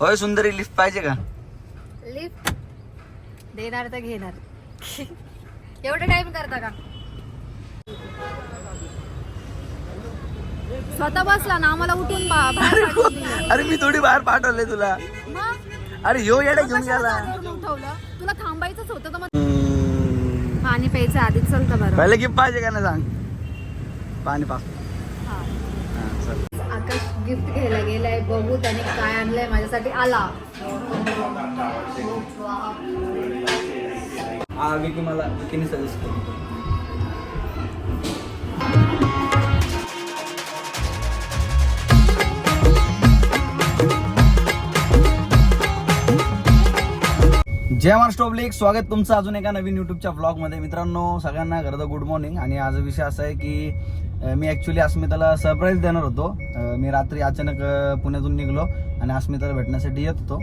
होय सुंदरी लिफ्ट पाहिजे का? लिफ्ट देणार तर घेणार. एवढं टाइम करता का? स्वतः बसला ना आम्हाला उठून बा- बाहेर पाठवून दिलं. अरे मी थोडी बाहेर पाठवले तुला. मग? अरे ह्यो येडे घेऊन कशाला गेला. जागेवरून उठवलं? तुला थांबायचंच होतं तर मग हम्म. पाणी प्यायचं आधीच चलतं बरं. पहिले गिफ्ट पाहिजे का नाही सांग? पाणी पा. हा. हा, चल. आकाश गिफ्ट घ्यायला गेलाय बघू त्याने काय आणलंय माझ्यासाठी. आला. हा विकी मला विकीने सजेस्ट केली जय महाराष्ट्र पब्लिक स्वागत तुमचं अजून एका नवीन युट्यूबच्या ब्लॉगमध्ये मित्रांनो सगळ्यांना गरज गुड मॉर्निंग आणि आज विषय असा आहे की मी ॲक्च्युली अस्मिताला सरप्राईज देणार होतो. मी रात्री अचानक पुण्यातून निघलो आणि अस्मिताला भेटण्यासाठी येत होतो.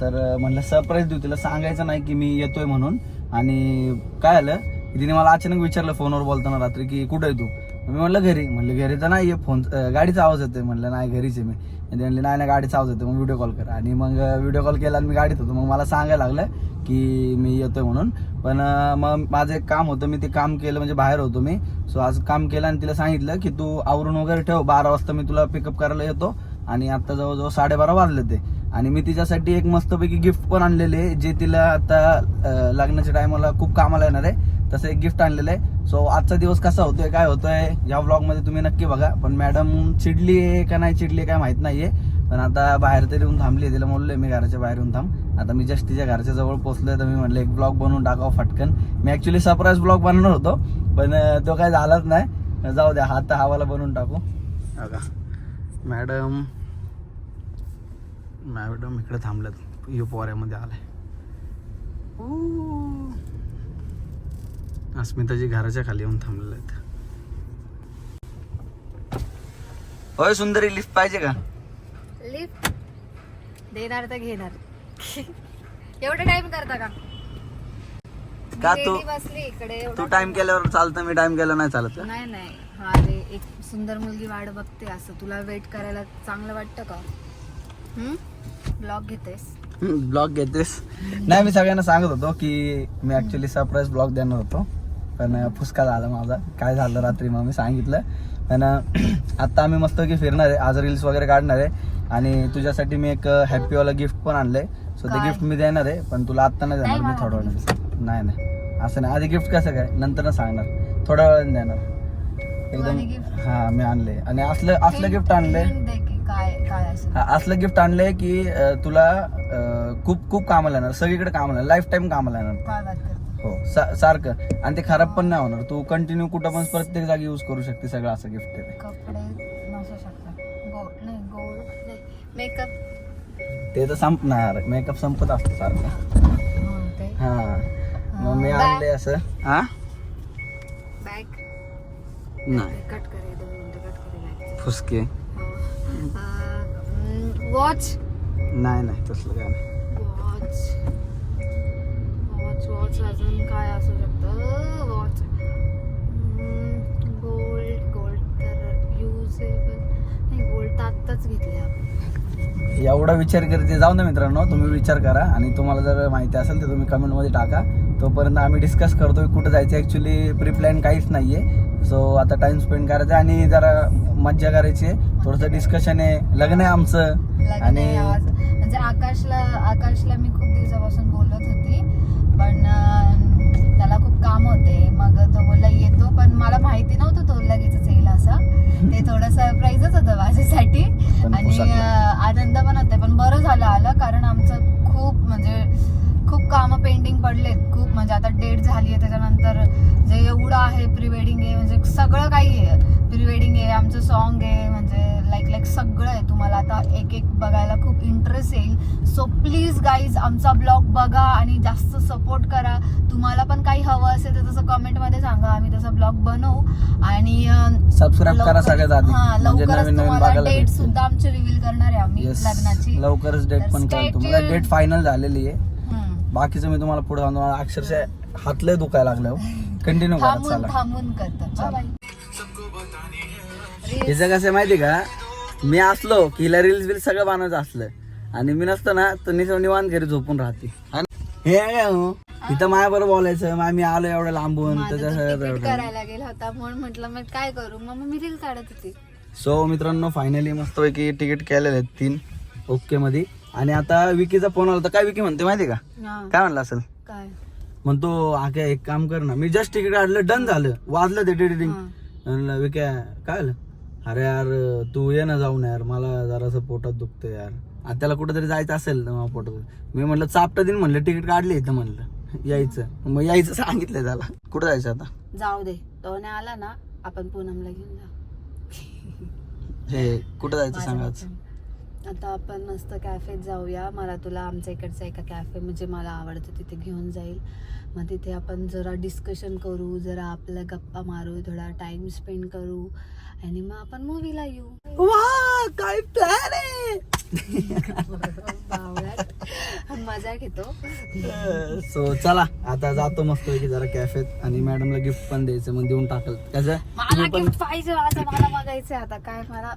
तर म्हणलं सरप्राईज देऊ तिला. सांगायचं नाही की मी येतोय म्हणून. आणि काय आलं? तिने मला अचानक विचारलं फोनवर बोलताना रात्री की कुठं आहे तू? मी म्हणलं घरी. म्हणलं घरी तर नाही फोन गाडीचा आवाज येतोय. म्हणलं नाही घरीच आहे मी. आणि नाही नाही गाडीचा आवाज येतो मग व्हिडिओ कॉल कर. आणि मग व्हिडिओ कॉल केला आणि मी गाडीत होतो. मग मला सांगायला लागलं की मी येतोय म्हणून. पण मग माझं एक काम होतं. मी ते काम केलं म्हणजे बाहेर होतो मी. सो आज काम केलं आणि तिला सांगितलं की तू आवरून वगैरे ठेव. बारा वाजता मी तुला पिकअप करायला येतो. आणि आता जवळजवळ साडेबारा वाजले ते. आणि मी तिच्यासाठी एक मस्तपैकी गिफ्ट पण आणलेले आहे जे तिला आता लग्नाच्या टायमाला खूप कामाला येणार आहे. तसं एक गिफ्ट आणलेलं आहे. सो आजचा दिवस कसा होतोय काय होतोय या मध्ये तुम्ही नक्की बघा. पण मॅडम चिडली आहे का नाही चिडली आहे काय माहीत नाहीये. पण आता बाहेर तरी येऊन थांबली तिला म्हणलोय मी घराच्या बाहेर येऊन थांब. आता मी जस्ट तिच्या घरच्या जवळ पोहोचलोय तर मी म्हटलं एक ब्लॉग बनवून टाकावं फटकन. मी ऍक्च्युली सरप्राईज ब्लॉग बनवणार होतो पण तो काय झालाच नाही. जाऊ द्या हात हवाला बनवून टाकू. बघा मॅडम मॅडम इकडे थांबल्यात यू पोऱ्यामध्ये आलाय. अस्मिताजी घराच्या खाली येऊन थांबलेले आहेत. होय सुंदरी लिफ्ट पाहिजे का? लिफ्ट देणार तर घेणार. एवढं टाइम करता का? का तू- बसली इकडे तू टाइम केल्यावर चालतं मी टाइम केला नाही चालत नाही नाही. हा रे एक सुंदर मुलगी वाट बघते असं. तुला वेट करायला चांगलं वाटतं का? ब्लॉग घेतेस? ब्लॉग घेतेस. नाही मी सगळ्यांना सांगत होतो की मी ऍक्च्युली सरप्राईज ब्लॉग देणार होतो. पण फुसका झाला माझा. काय झालं रात्री मग मी सांगितलं. पण आता आम्ही मस्त की फिरणार आहे. आज रील्स वगैरे काढणार आहे. आणि तुझ्यासाठी मी एक हॅपी वाला गिफ्ट पण आणलंय. सो ते? गिफ्ट मी देणार आहे पण तुला आत्ता नाही देणार. मी थोड्या वेळाने नाही नाही. असं नाही. आधी गिफ्ट कसं काय? नंतर सांगणार. थोड्या वेळाने देणार. एकदम? हा मी आणले आणि असलं असलं गिफ्ट आणलंय. हा, असलं गिफ्ट आणलंय की तुला खूप खूप कामाला येणार. सगळीकडे कामाला लाईफ टाईम कामाला येणार. काय बात करतो हो सा- सारखं. आणि ते खराब पण नाही होणार. तू कंटिन्यू कुठं पण प्रत्येक जागी यूज करू शकते सगळं असं गिफ्ट आहे कपडे नसू शकतात. गोल्ड नाही गोल्ड नाही. मेकअप ते तर संपणार. मेकअप संपत असतो सारखं. ते हा. मग मी आणले असं. हा? बॅग नाही. कट करे दोन मिनिटं कट करे फुसके. वॉच नाही नाही तसलं काय नाही. वॉच वॉच अजून काय असू शकतं? वॉच. गोल्ड गोल्ड तर युजेबल नाही गोल्ड तर आत्ताच घेतले आपण एवढा विचार करते जाऊ ना मित्रांनो तुम्ही विचार करा आणि तुम्हाला जर माहिती असेल तर तुम्ही कमेंटमध्ये टाका. तोपर्यंत आम्ही डिस्कस करतोय कुठं जायचं. ॲक्च्युली प्री प्लॅन काहीच नाही आहे सो आता टाइम स्पेंड करायचा आणि जरा मज्जा करायची आहे. थोडंसं डिस्कशन आहे. लग्न आहे आमचं. आणि म्हणजे आकाशला आकाशला मी खूप दिवसापासून बोलत होती. पण त्याला खूप काम होते. मग तो बोलला येतो. पण मला माहिती नव्हतं तो लगेचच येईल असं. ते थोडं सरप्राईजच होतं माझ्यासाठी. आणि आनंद पण होते. पण बरं झालं आलं कारण आमचं खूप म्हणजे कामं पेंडिंग पडलेत. खूप म्हणजे आता डेट झाली आहे त्याच्यानंतर जे एवढं आहे प्री वेडिंग आहे म्हणजे सगळं काही आहे. प्री वेडिंग आहे आमचं सॉन्ग आहे म्हणजे लाईक लाईक सगळं आहे. तुम्हाला आता एक एक बघायला खूप इंटरेस्ट येईल. सो प्लीज गाईज आमचा ब्लॉग बघा आणि जास्त सपोर्ट करा. तुम्हाला पण काही हवं असेल तर तसं कमेंटमध्ये सांगा. आम्ही तसं ब्लॉग बनवू. आणि सबस्क्राईब करा सगळ्यात आधी. हा, म्हणजे लवकरच नवीन नवीन तुम्हाला डेट. सुद्धा आमची रिव्हील करणार आहे आम्ही. लग्नाची. लवकरच डेट पण tuned. डेट फायनल झालेली आहे. बाकीचं मी तुम्हाला पुढे अक्षरशः हातले दुखायला लागले कंटिन्यू करा थांबून चला. थांबून करतो. चला. बाय हिचं कसं आहे माहिती का? मी असलो की हिला रील्स बिल्स सगळं बनवायचं असलं. आणि मी नसतो ना तर निसं निवांत घरी झोपून राहते. आणि हे काय हो? इथं माझ्या बरोबर बोलायचं मग मी आलो एवढं लांबून माझं त्याच्या तर तिकीट करायला गेला होता. म्हणून म्हटलं मग काय करू? मग मी रील काढत होती. सो मित्रांनो फायनली मस्तपैकी तिकीट केलेले आहेत तीन. ओके मध्ये आणि आता विकीचा फोन आला होता काय विकी म्हणते माहिती का? काय म्हणला असेल? काय? म्हणतो आगे एक काम कर ना. मी जस्ट तिकीट काढलं डन झालं. वाजलं ते टिडिटिंग हा. म्हणलं विक्या काय आलं अरे यार तू ये ना जाऊन यार. मला जरासं पोटात दुखतं यार. आता त्याला कुठेतरी जायचं असेल तर मला पोटात. मी म्हणलं चापटा दिन म्हणलं. तिकीट काढले इथं म्हणलं. यायचं. मग यायचं सांगितलंय त्याला. कुठं जायचं आता? जाऊ दे. तो नाही आला ना आपण पूनमला घेऊन जा. हे कुठं जायचं माझ्या सांगा बाजूने. आता आपण मस्त कॅफेत जाऊया. मला तुला आमच्या इकडचा एका कॅफे म्हणजे मला आवडतं. तिथे घेऊन जाईल. मग तिथे आपण जरा डिस्कशन करू जरा आपल्या गप्पा मारू थोडा टाइम स्पेंड करू आणि मग आपण मूवीला येऊ. वा काय प्लॅन आहे. मजा घेतो. सो चला आता जातो मस्त जरा कॅफेत आणि मॅडमला गिफ्ट पण द्यायचं मग देऊन टाकल. कसं? मला गिफ्ट पाहिजे आता मला बघायचंय. आता काय मला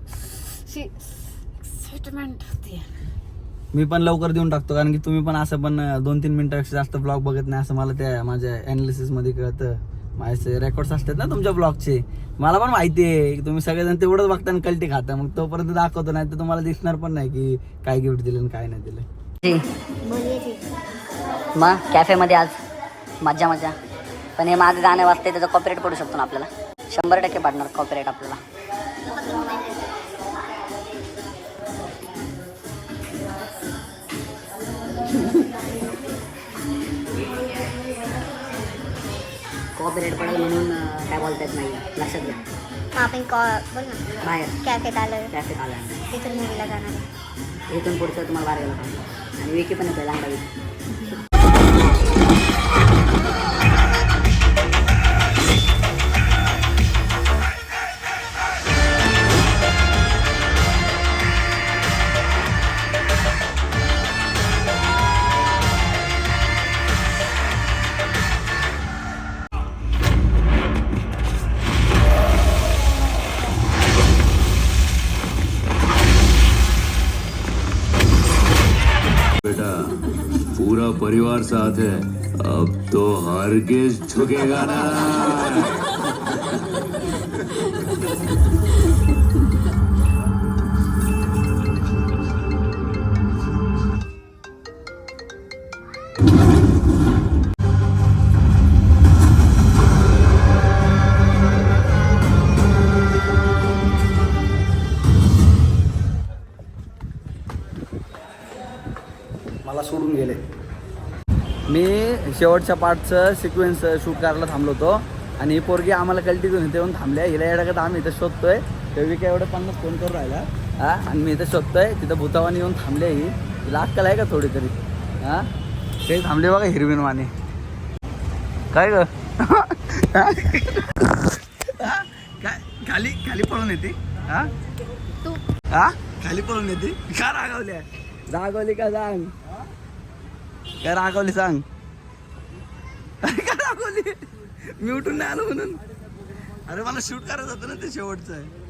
मी पण लवकर देऊन टाकतो कारण की तुम्ही पण असं पण दोन तीन मिनिटापेक्षा जास्त ब्लॉग बघत नाही असं मला त्या माझ्या अनालिसिसमध्ये कळतं. माझे रेकॉर्ड्स असतात ना तुमच्या ब्लॉगचे मला पण माहिती आहे की तुम्ही सगळेजण तेवढंच बघता आणि कल्टी खाता. मग तोपर्यंत दाखवतो नाही तर तुम्हाला दिसणार पण नाही की काय गिफ्ट दिलं आणि काय नाही दिलं. मग कॅफेमध्ये आज मज्जा मज्जा. पण हे माझं गाणं वाजते त्याचा कॉपरेट पडू शकतो ना आपल्याला. शंभर टक्के पाडणार कॉपरेट आपल्याला. कॉपरेट पडेल म्हणून काय बोलता येत नाही लक्षात घ्या. मग आपण कॉ- बोल ना. बाहेर. कॅफेत आलं कॅफेत आला तिथून मूवीला जाणार आहे. इथून पुढचं तुम्हाला बाहेर गेला पाहिजे आणि विकी पण येतोय लांबा विकी परिवार साथ है। अब तो हर हरगिज झुकेगा ना। मला सोडून गेले. मी शेवटच्या पार्टचं सिक्वेन्स शूट करायला थांबलो होतो. आणि ही पोरगी आम्हाला कल्टी घेऊन इथे येऊन थांबल्या हिला येण्याकरता आम्ही इथं शोधतोय. तेव्हा काय एवढं पन्नास फोन करून राहिला. हा? आणि मी इथं शोधतोय. तिथं भूतावानी येऊन थांबले ही. तिला अक्कल आहे का थोडी तरी हा? ते थांबले बघा हिरवीन वाणी काय ग? खाली खाली पळून येते. हा? हा? खाली पळून येते. का रागवल्या रागवली का सांग काय रागवली सांग. अरे का रागवली? मी उठून नाही आलो म्हणून. अरे मला शूट करायचं होतं ना ते शेवटचं. आहे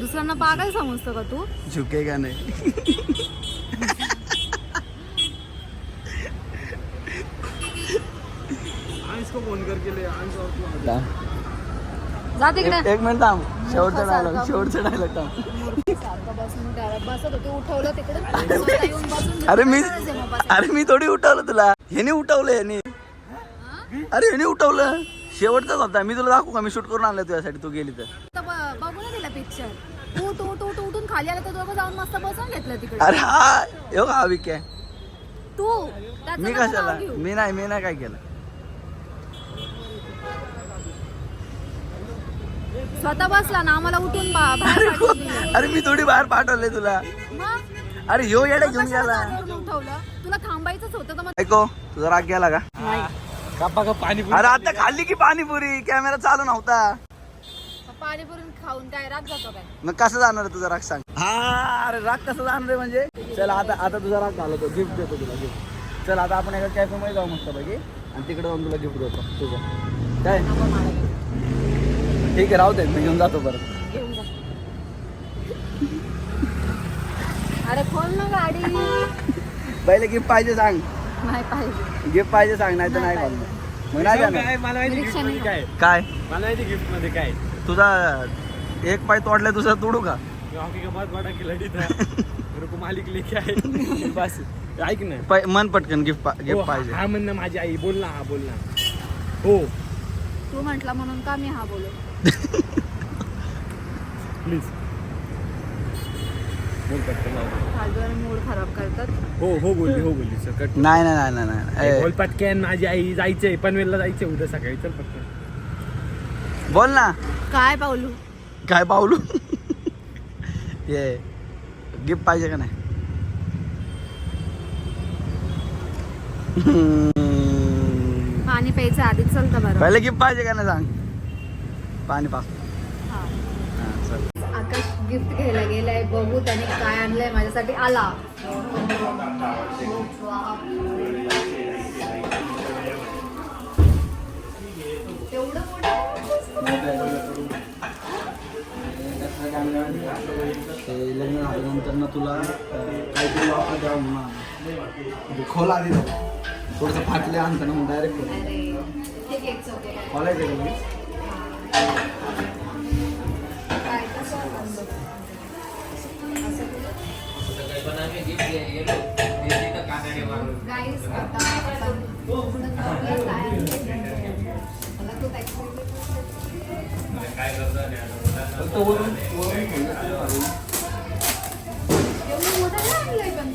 दुसऱ्यांना पागल समजतो का तू? झुके का नाही? फोन कर जा। तिकडे. एक मिनिट थांब. शेवटचा डायलॉग शेवटचा डायलॉग थांब. अरे मी आहे. अरे मी थोडी उठवलं तुला. ह्याने उठवलं ह्याने. अरे ह्याने उठवलं. शेवटचाच होता. मी तुला दाखवू का? मी शूट करून आणलं तुझ्यासाठी. तू गेली तर. तर ब- बघू ना तिला पिक्चर उठ उठ उठ उठून खाली आला तर दोघं जाऊन मस्त बसून घेतलं तिकडे. अरे हा एव हा विके? तू त्याचं मी कशाला. मी नाही मी नाही काय केलं. स्वतः बसला ना आम्हाला उठून बा- बाहेर पाठवून दिलं. अरे मी थोडी बाहेर पाठवले तुला. मग? अरे ह्यो येडे घेऊन कशाला गेला. उठवलं तुला थांबायचंच होतं तर मग ऐको तुझा राग गेला का? अरे आता खाल्ली की पाणीपुरी? कॅमेरा चालू नव्हता. पाणीपुरी खाऊन काय राग जातो काय? मग कसं जाणार आहे तुझा राग सांग. हा अरे राग कसं जाणार आहे म्हणजे? चल आता आता तुझा राग घालवतो गिफ्ट देतो तुला गिफ्ट चल आता आपण एका कॅफे मध्ये जाऊ मस्त पैकी आणि तिकडे जाऊन तुला गिफ्ट देतो. तुझं काय ठीक आहे राहू दे मी घेऊन जातो परत. घेऊन जा. अरे खोल ना गाडी. पहिले गिफ्ट पाहिजे सांग. नाही पाहिजे. गिफ्ट पाहिजे सांग नाही तर नाही नाही बोलणार. मग नाही जाणार मला माहिती गिफ्टमध्ये काय काय? मला माहिती गिफ्टमध्ये काय तुझा एक पाय तोडलाय तुझा तोडू का? हॉकी का बहुत बड़ा खिलाड़ी था मेरे को मालिक लेके आए बस. ऐक ना. पै- मन पटकन गिफ्ट हो, गिफ्ट हा पाहिजे. हा म्हणणं माझी आई. बोल ना हा बोल ना. हो. तू म्हंटला म्हणून का मी हा बोलू? प्लीज मूड खराब करतात. हो हो बोलली हो बोलली सर कट नाही नाही नाही नाही, नाही. बोल ए, पटकन माझी आई जायचंय पनवेलला जायचंय उद्या सकाळी. चल पटकन. बोल ना. काय पावलू काय पावलू ये. गिफ्ट पाहिजे का नाही. पाणी प्यायचं आधीच चलतं बरं. पहिले गिफ्ट पाहिजे का नाही सांग? पाणी पास. आकाश गिफ्ट घ्यायला गेलाय बघू त्याने काय आणलंय माझ्यासाठी आला. लग्न झाल्यानंतर ना तुला काहीतरी वापर द्यावं म्हणून खोल आधी थोडंसं फाटले आणताना मग डायरेक्ट ठीक आहे it's काय कसं काय मला वरून वरून एवढं नाही पण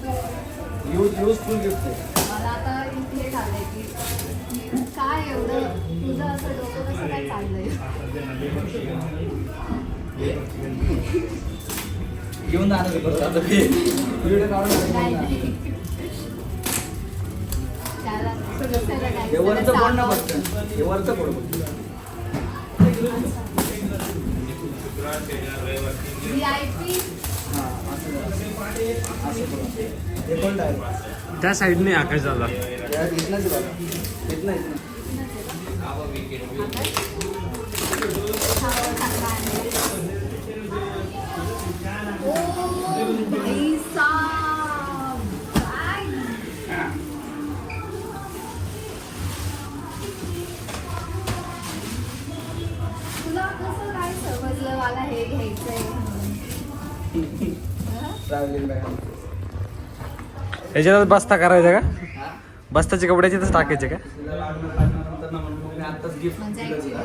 यूज युजफुल गिफ्ट आहे मला आता इथे झालंय की काय एवढं तुझं असं डोकं कसं काय चाललंय? घेऊन जाणार वरचं बोल ना हे वरचं बोल. त्या साईडने आकाश झाला इथनंच बघा. इथनं. याच्यातच याच्यात बस्ता करायचा का? बस्ताचे कपडे टाकायचे का? म्हणजे ऍक्च्युली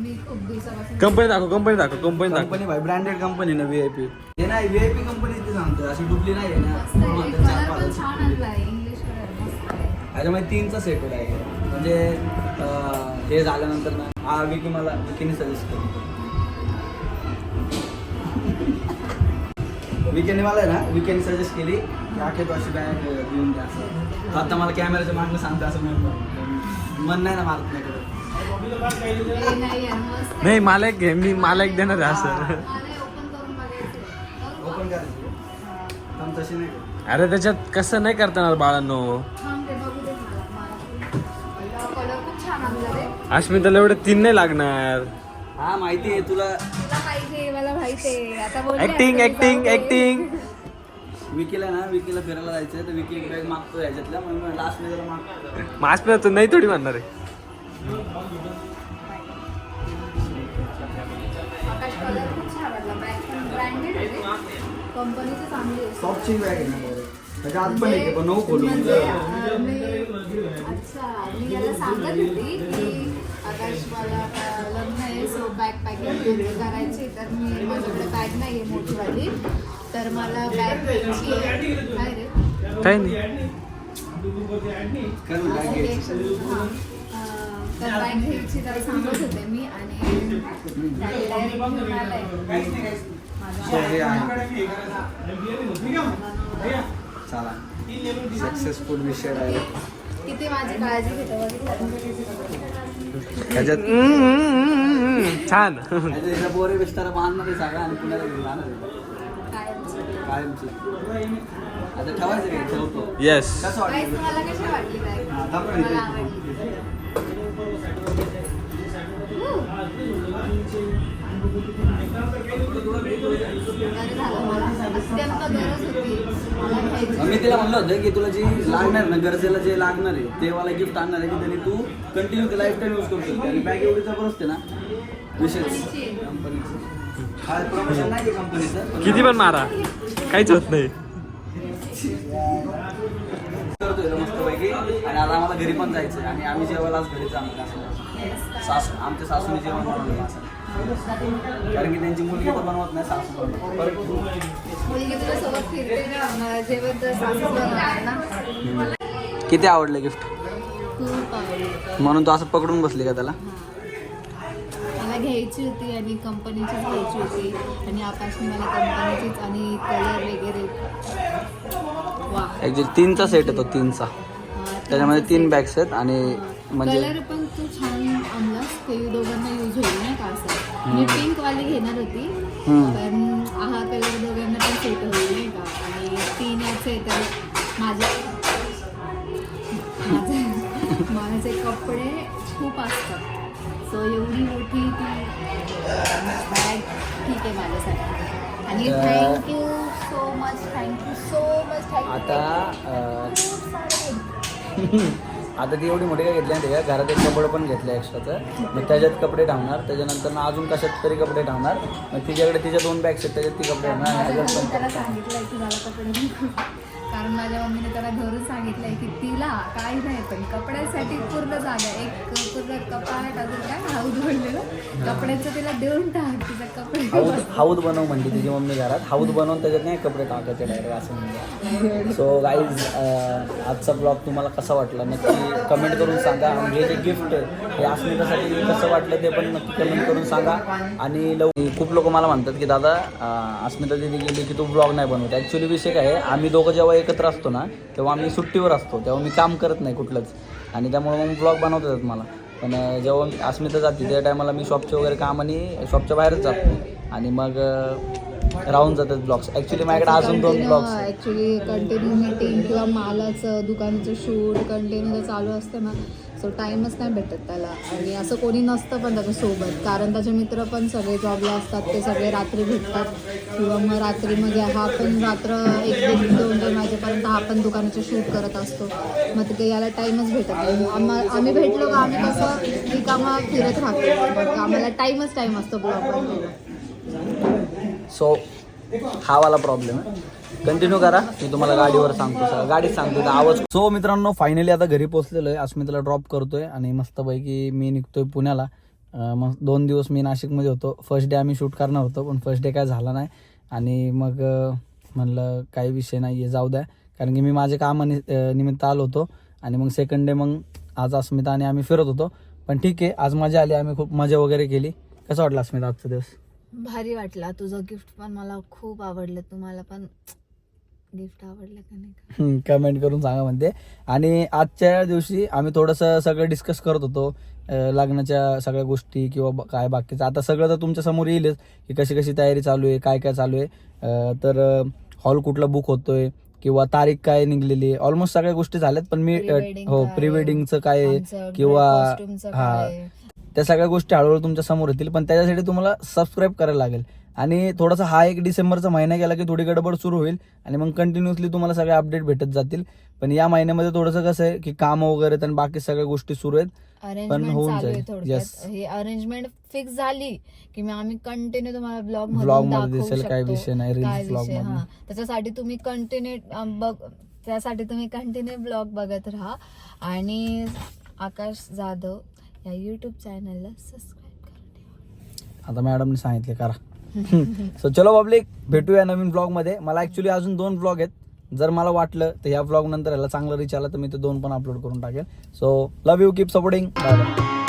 मी खूप दिवसापासून कंपनी दाखव कंपनी दाखव कंपनी दाखव. कंपनी भाई ब्रँडेड कंपनी ना व्हीआयपी हे नाही व्हीआयपी कंपनी ते सांगतो अशी डुबली नाही आहे ना. मस्त आहे. पण छान आणलाय. इंग्लिश त्याच्यामध्ये तीनचा सेट आहे. म्हणजे अं, हे झाल्यानंतर ना हा विकी मला विकीने सजेस्ट केली विकेने मला आहे ना विकेने सजेस्ट केली की आखे तू अशी बॅग घेऊन द्या असं आता मला कॅमेऱ्याच्या मागणं सांगते असं मी मन नाही ना मारत नाही करत. नाही मला एक घे मी मला एक देणार आहे असं. अरे त्याच्यात कसं नाही करता येणार बाळांनो अस्मिताला एवढे तीन नाही लागणार हा माहिती आहे तुला ऍक्टिंग मी ऍक्टिंग. ऍक्टिंग विकीला ना विकीला फिरायला जायचंय तर विकी बॅग मागतो ह्याच्यातल्या मग लास्टमध्ये त्याला मागतो मग अस्मिता तू नाही थोडी म्हणणार आहे कंपनीची चांगली आहे सॉफ्टची बॅग आहे ना direct. त्याच्या आत पण एक पण नको खोलू म्हणजे, म्हणजे अं, मी- अच्छा मी याला सांगत होती की आकाश मला अं, लग्न आहे सो बॅग पॅकिंग करायची तर मी माझ्याकडे बॅग नाही आहे मोठीवाली. तर मला बॅग घ्यायची आहे. काय रे? काही नाही. कर ना, bag घ्यायची. हां. अं, तर बॅग घ्यायची तर सांगत होते मी आणि त्याने direct घेऊन आलाय. हे आहे. चला. सक्सेसफुल विषय आहे किती माझी काळजी घेतो बघितलं ह्याच्यात छान. बोरे बिस्तारा बांधणार सगळं आणि काय कायमची. आता ठेवायचं ठेवतो. येस कसं वाटली? मी तिला म्हणलं होतं की तुला जी लागणार ना गरजेला जे लागणार आहे ते मला गिफ्ट आणणार आहे की त्यांनी तू कंटिन्यू ते लाईफ टाईम यूज करू शकते. आणि बॅग एवढी जबरदस्त आहे ना विशेष. कंपनीचं प्रमोशन नाही कंपनीचं पण किती पण मारा. काहीच होत नाही. करतोय तो मस्तपैकी. आणि आता आम्हाला घरी पण जायचं आणि आम्ही जेवायला आज घरी जाणार सासू आमच्या सासूने जेवण बनवलं असं कारण की त्यांची मुलगी तर बनवत नाही सासू बनवत किती आवडलं गिफ्ट? म्हणून तू असं पकडून बसली का त्याला? मला घ्यायची होती आणि कंपनीचीच घ्यायची होती. आणि आकाशने मला कंपनीचीच आणि कलर वगैरे. ॲक्च्युली तीनचा सेट येतो तीनचा. त्याच्यामध्ये तीन बॅग्स आहेत आणि म्हणजे कलर पण तू छान आणलास. ते दोघांना यूज होईल मी पिंक वाली घेणार होती. पण हा कलर दोघांना पण सेट होईल नाही का? आणि तीन याचे तर माझे माझे माझे कपडे खूप असतात. सो एवढी मोठी ती बॅग ठीक आहे माझ्यासाठी. आणि अं, thank you so much thank you so much आता थँक्यू अं, आता ती एवढी मोठी काय घेतली नाही का घरात एक कपडे पण घेतलं एक्स्ट्राचं मग त्याच्यात कपडे ठेवणार त्याच्यानंतर ना अजून कशात तरी कपडे ठेवणार मग तिच्याकडे तिच्या दोन बॅग्स आहेत त्याच्यात ती कपडे ठेवणार आणि पण त्याला कारण माझ्या मम्मीने त्याला घरून सांगितलंय की तिला काही नाही पण कपड्यासाठी पूर्ण जागा आहे. एक पूर्ण कपाट अजून काय हाऊद म्हणलेलं कपड्याचं तिला देऊन टाक तिचा कपडे हाऊद बनव म्हणते तिची मम्मी घरात. हाऊद बनवून त्याच्यात नाही कपडे टाकायचे डायरेक्ट असं म्हणजे सो गाईज आजचा ब्लॉग तुम्हाला कसा वाटला? नक्की कमेंट करून सांगा. हे जे गिफ्ट आहे हे अस्मितासाठी कसं वाटलं ते पण नक्की कमेंट करून सांगा. आणि लव खूप लोक मला म्हणतात की दादा अस्मिता दिदी गेली की तू ब्लॉग नाही बनवत. ॲक्च्युली विषय काय आहे आम्ही दोघं जेव्हा एकत्र असतो ना तेव्हा आम्ही सुट्टीवर असतो तेव्हा मी काम करत नाही कुठलंच. आणि त्यामुळे मग ब्लॉग बनवता येतात मला. पण जेव्हा अस्मिता जाते त्या टायमाला मी शॉपचे वगैरे काम आणि शॉपच्या बाहेरच जातो आणि मग राहून जातात ब्लॉग्स ॲक्च्युली माझ्याकडे अजून दोन ब्लॉग्स ऍक्च्युली कंटिन्यू मीटिंग किंवा मालाचं दुकानाचं शूट कंटिन्यू जर चालू असतं ना. सो टाईमच नाही भेटत त्याला. आणि असं कोणी नसतं पण त्याच्यासोबत कारण त्याचे मित्र पण सगळे जॉबला असतात. ते सगळे रात्री भेटतात. किंवा मग रात्री मग हा पण रात्र एक दीड दोन दोन वाजेपर्यंत हा पण दुकानाचे शूट करत असतो. मग तिथे याला टाईमच भेटत नाही. आम्हा आम्ही भेटलो का आम्ही कसं ही कामं फिरत राहतो. आम्हाला टाईमच टाईम असतो ब्लॉग सो हा वाला प्रॉब्लेम आहे. कंटिन्यू करा. मी तुम्हाला गाडीवर सांगतो सर गाडीत सांगतो आवाज सो मित्रांनो फायनली आता घरी पोहोचलेलो आहे अस्मिताला ड्रॉप करतोय आणि मस्तपैकी मी निघतोय पुण्याला. मग दोन दिवस मी नाशिकमध्ये होतो. फर्स्ट डे आम्ही शूट करणार होतो पण फर्स्ट डे काय झाला नाही. आणि मग म्हणलं काही विषय नाही आहे जाऊ द्या. कारण की मी माझे कामानि निमित्त आलो होतो. आणि मग सेकंड डे मग आज अस्मिता आणि आम्ही फिरत होतो. पण ठीक आहे आज मजा आली. आम्ही खूप मजा वगैरे केली. कसं वाटलं अस्मिता आजचा दिवस? भारी वाटला. तुझं गिफ्ट पण मला खूप आवडलं. तुम्हाला पण गिफ्ट आवडलं का नाही का? कमेंट करून सांगा म्हणते. आणि आजच्या दिवशी आम्ही थोडंसं सगळं डिस्कस करत होतो. अं, लग्नाच्या सगळ्या गोष्टी किंवा ब- काय बाकीचं. आता सगळं तर तुमच्यासमोर येईलच की कशी कशी तयारी चालू आहे काय काय चालू आहे. अं, तर हॉल कुठला बुक होतोय किंवा तारीख काय निघलेली आहे. ऑलमोस्ट सगळ्या गोष्टी झाल्यात पण मी अं, Pre-wedding हो काय प्री वेडिंगचं काय आहे आमचं किंवा हा. काय? त्या सगळ्या गोष्टी हळूहळू तुमच्यासमोर येतील पण त्याच्यासाठी तुम्हाला सबस्क्राईब करायला लागेल. आणि थोडासा हा एक डिसेंबरचा महिना गेला की थोडी गडबड सुरू होईल आणि मग कंटिन्युअसली तुम्हाला सगळे अपडेट भेटत जातील. पण या महिन्यामध्ये थोडंसं कसं आहे की काम वगैरे आणि बाकी सगळ्या गोष्टी सुरू आहेत पण होऊन जाईल. हे अरेंजमेंट फिक्स झाली की मग आम्ही कंटिन्यू तुम्हाला ब्लॉग Vlog मध्ये दिसेल, काय विषय नाही. हा. त्याच्यासाठी तुम्ही कंटिन्यू बघ त्यासाठी तुम्ही कंटिन्यू ब्लॉग बघत राहा. आणि आकाश जाधव या यूट्यूब चॅनलला सबस्क्राईब करा आता मॅडमने सांगितले करा. सो चलो पब्लिक भेटूया नवीन ब्लॉगमध्ये. मला ऍक्च्युली अजून दोन ब्लॉग आहेत. जर मला वाटलं तर या ब्लॉग नंतर याला चांगलं रिच आलं तर मी ते दोन पण अपलोड करून टाकेल so love you keep supporting bye bye